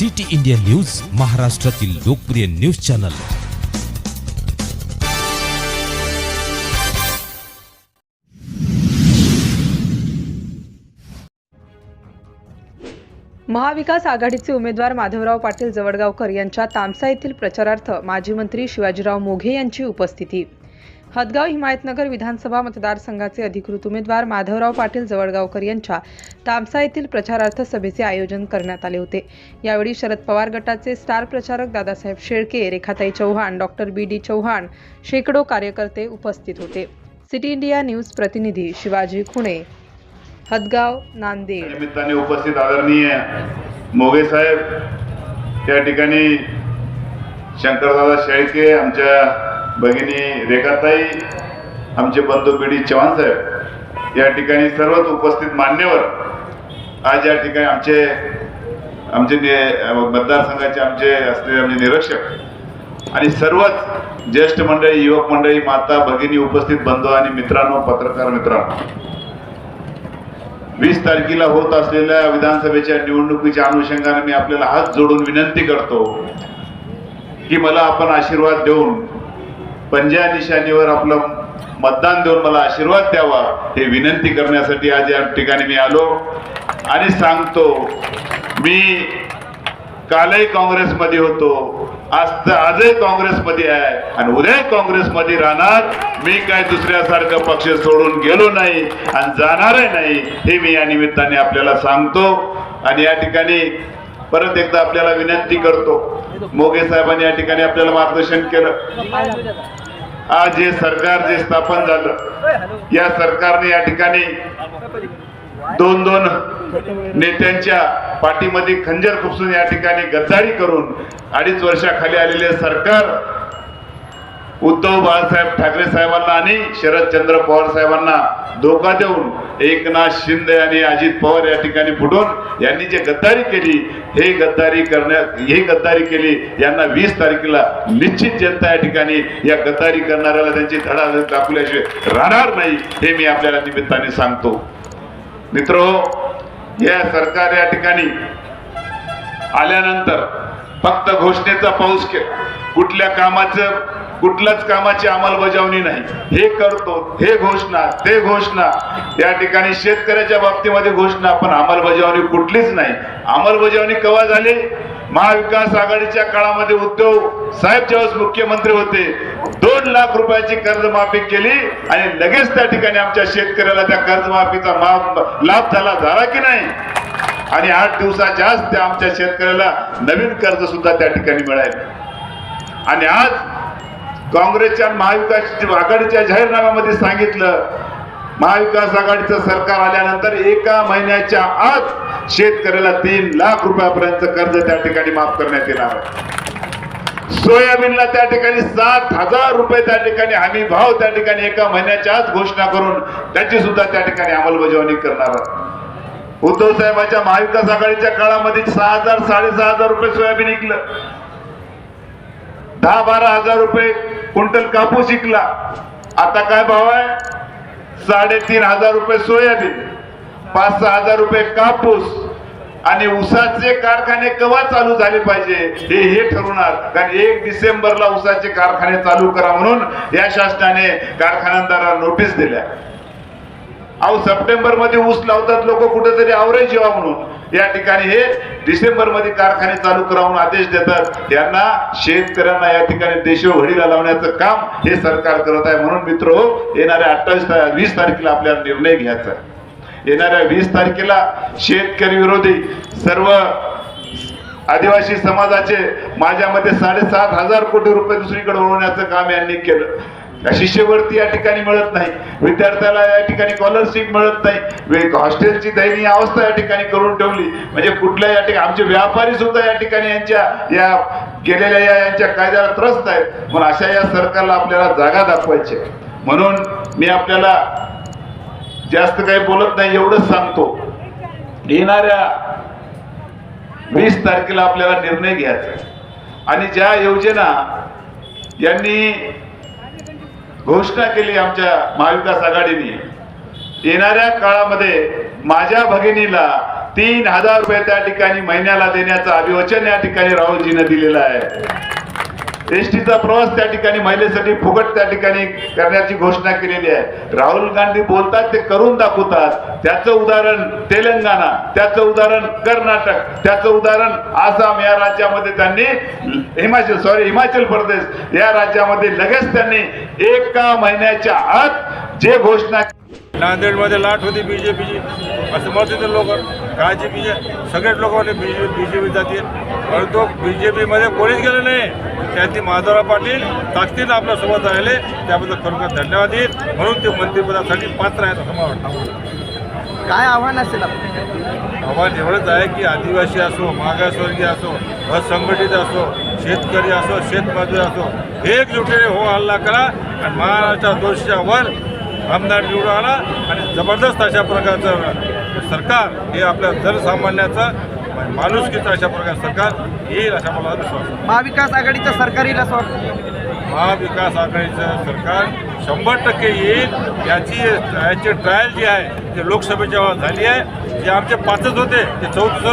City India news महाराष्ट्रातील लोकप्रिय news channel. महाविकास आघाडीचे उमेदवार माधवराव पाटील जवळगावकर यांच्या तामसा येथील प्रचारार्थ माजी मंत्री शिवाजीराव मोघे यांची उपस्थिती. हदगाव हिमायतनगर विधानसभा मतदारसंघाचे अधिकृत उमेदवार माधवराव पाटील जवळगावकर यांच्या तामसा येथील प्रचारार्थ सभेचे आयोजन करण्यात आले होते. यावेळी शरद पवार गटाचे स्टार प्रचारक Dadasaheb Shelke Rekhatai Chavan doctor B D Chavan शेकडो कार्यकर्ते उपस्थित होते. सिटी इंडिया न्यूज प्रतिनिधी शिवाजी खुणे हदगाव नांदेड. निमित्ताने उपस्थित आदरणीय मोगे साहेब त्या ठिकाणी शंकरदादा शेळके आमच्या भगिनी रेखाताई आमचे बंधू पिढी चव्हाण साहेब या ठिकाणी सर्वच उपस्थित मान्यवर आज या ठिकाणी आमचे आमचे मतदारसंघाचे आमचे असलेले आमचे निरीक्षक आणि सर्वच ज्येष्ठ मंडळी युवक मंडळी माता भगिनी उपस्थित बंधू आणि मित्रांनो पत्रकार मित्रांनो. वीस तारखेला होत असलेल्या विधानसभेच्या निवडणुकीच्या अनुषंगाने मी आपल्याला हात जोडून विनंती करतो की मला आपण आशीर्वाद देऊन पंजा निशाणीवर आपलं मतदान देऊन मला आशीर्वाद द्यावा हे विनंती करण्यासाठी आज या ठिकाणी मी आलो. आणि सांगतो मी कालही काँग्रेसमध्ये होतो आज तर आजही काँग्रेसमध्ये आहे आणि उद्या काँग्रेसमध्ये राहणार. मी काय दुसऱ्यासारखं पक्ष सोडून गेलो नाही आणि जाणारही नाही हे मी या निमित्ताने आपल्याला सांगतो. आणि या ठिकाणी परत एकदा आपल्याला विनंती करतो. मोगे साहेबांनी या ठिकाणी आपल्याला मार्गदर्शन केलं. आज जे सरकार जे स्थापन झालं या सरकारने या ठिकाणी दोन दोन नेत्यांच्या पाठीमध्ये खंजर खुपसून या ठिकाणी गद्दारी करून अडीच वर्षाखाली आलेले सरकार उद्धव बाळासाहेब ठाकरे साहेबांना आणि शरदचंद्र पवार साहेबांना धोका देऊन एकनाथ शिंदे आणि अजित पवार या ठिकाणी फुटून यांनी जे गद्दारी केली हे गद्दारी करण्यात ही गद्दारी केली यांना वीस तारखेला निश्चित जनता या ठिकाणी या गद्दारी करणाऱ्याला त्यांची धडा दाखवल्याशिवाय राहणार नाही हे मी आपल्याला निमित्ताने सांगतो. मित्र या सरकार या ठिकाणी आल्यानंतर फक्त घोषणेचा पाऊस के कुठल्या कामाचं कुठल्याच कामाची अंमलबजावणी नाही. हे करतो हे घोषणा ते घोषणा. या ठिकाणी शेतकऱ्याच्या बाबतीमध्ये घोषणा पण अंमलबजावणी कुठलीच नाही. अंमलबजावणी केव्हा झाली? महाविकास आघाडीच्या काळामध्ये उद्धव साहेब ज्यावेळेस मुख्यमंत्री होते दोन लाख रुपयाची कर्जमाफी केली आणि लगेच त्या ठिकाणी आमच्या शेतकऱ्याला त्या कर्जमाफीचा माफ लाभ झाला झाला की नाही? आणि आठ दिवसाच्या आज त्या आमच्या शेतकऱ्याला नवीन कर्ज सुद्धा त्या ठिकाणी मिळाले आणि आज काँग्रेसच्या महाविकास आघाडीच्या जाहीरनाम्यामध्ये सांगितलं महाविकास आघाडीचं सरकार आल्यानंतर एका महिन्याच्या आत शेतकऱ्याला तीन लाख रुपयापर्यंत कर्ज त्या ठिकाणी माफ करण्यात येणार सोयाबीनला त्या ठिकाणी सात हजार रुपये त्या ठिकाणी हमी भाव त्या ठिकाणी एका महिन्याच्या आत घोषणा करून त्याची सुद्धा त्या ठिकाणी अंमलबजावणी करणार उद्धव साहेबांच्या महाविकास आघाडीच्या काळामध्ये सहा हजार साडेसहा हजार रुपये सोयाबीन विकलं. दहा बारा हजार रुपये क्विंटल कापूस विकला. आता काय भाव आहे? साडेतीन हजार रुपये सोयाबीन पाच सहा हजार रुपये कापूस आणि ऊसाचे कारखाने केव्हा चालू झाले पाहिजे हे हे ठरवणार. कारण एक डिसेंबरला उसाचे कारखाने चालू करा म्हणून या शासनाने कारखानदारांना नोटीस दिल्या. अहो सप्टेंबरमध्ये ऊस लावतात लोक कुठेतरी आवरेज जेवा म्हणून. या ठिकाणी हे डिसेंबरमध्ये कारखाने चालू करावून आदेश देतात. यांना शेतकऱ्यांना या ठिकाणी देशोघडीला लावण्याचं काम हे सरकार करत आहे. म्हणून मित्र येणाऱ्या अठ्ठावीस वीस तारखेला आपल्याला निर्णय घ्यायचा येणाऱ्या वीस तारखेला शेतकरी विरोधी सर्व आदिवासी समाजाचे माझ्या मते साडेसात हजार कोटी रुपये दुसरीकडे वळवण्याचं काम यांनी केलं. शिष्यवृत्ती या ठिकाणी मिळत नाही. विद्यार्थ्याला या ठिकाणी स्कॉलरशिप मिळत नाही. हॉस्टेलची दयनीय अवस्था या ठिकाणी करून ठेवली. म्हणजे कुठल्या या ठिकाणी आमचे व्यापारी सुद्धा या ठिकाणी यांच्या या केलेल्या या यांच्या कायद्याला त्रस्त आहेत. पण अशा या सरकारला आपल्याला जागा दाखवायची आहे. म्हणून मी आपल्याला जास्त काही बोलत नाही एवढंच सांगतो. येणाऱ्या वीस तारखेला आपल्याला निर्णय घ्यायचा आणि ज्या योजना यांनी घोषणा केली आमच्या महाविकास आघाडीने. येणाऱ्या काळामध्ये माझ्या भगिनीला तीन हजार रुपये त्या ठिकाणी महिन्याला देण्याचं अभिवचन या ठिकाणी राहुलजीनं दिलेलं आहे. एसटीचा प्रवास त्या ठिकाणी महिलेसाठी फुकट त्या ठिकाणी करण्याची घोषणा केलेली आहे. राहुल गांधी बोलतात ते करून दाखवतात. त्याचं उदाहरण तेलंगणा त्याचं उदाहरण कर्नाटक त्याचं उदाहरण आसाम या राज्यामध्ये त्यांनी हिमाचल सॉरी हिमाचल प्रदेश या राज्यामध्ये लगेच त्यांनी एका महिन्याच्या आत जे घोषणा नांदेडमध्ये लाट होती बीजेपीची असं मत होते लोक. काळजी बीजे सगळेच लोक होते बीजे बीजेपी जातील परंतु बीजेपीमध्ये कोणीच गेलं नाही. त्यातील माधवराव पाटील ताकदीनं आपल्यासोबत राहिले. त्याबद्दल खरोखर धन्यवाद. देईल म्हणून ते मंत्रिपदासाठी पात्र आहेत असं मला वाटतं. काय आव्हान असेल आव्हान एवढंच आहे की आदिवासी असो मागासवर्गीय असो असंघटित असो शेतकरी असो शेतमजूर असो एकजुटीने हो हल्ला करा आणि महाराष्ट्रात दोनशेच्या वर आमदार निवडून आला आणि जबरदस्त अशा प्रकारचं सरकार हे आपल्या जनसामान्याचं माणुसकीचं अशा प्रकारचं सरकार येईल असा मला विश्वास आहे. महाविकास आघाडीचं सरकार येईल असं वाटतं. महाविकास आघाडीचं सरकार शंभर टक्के येईल. याची याची ट्रायल जी आहे ते लोकसभेच्या वेळेस झाली आहे. जे आमचे पाचच होते ते चौतीस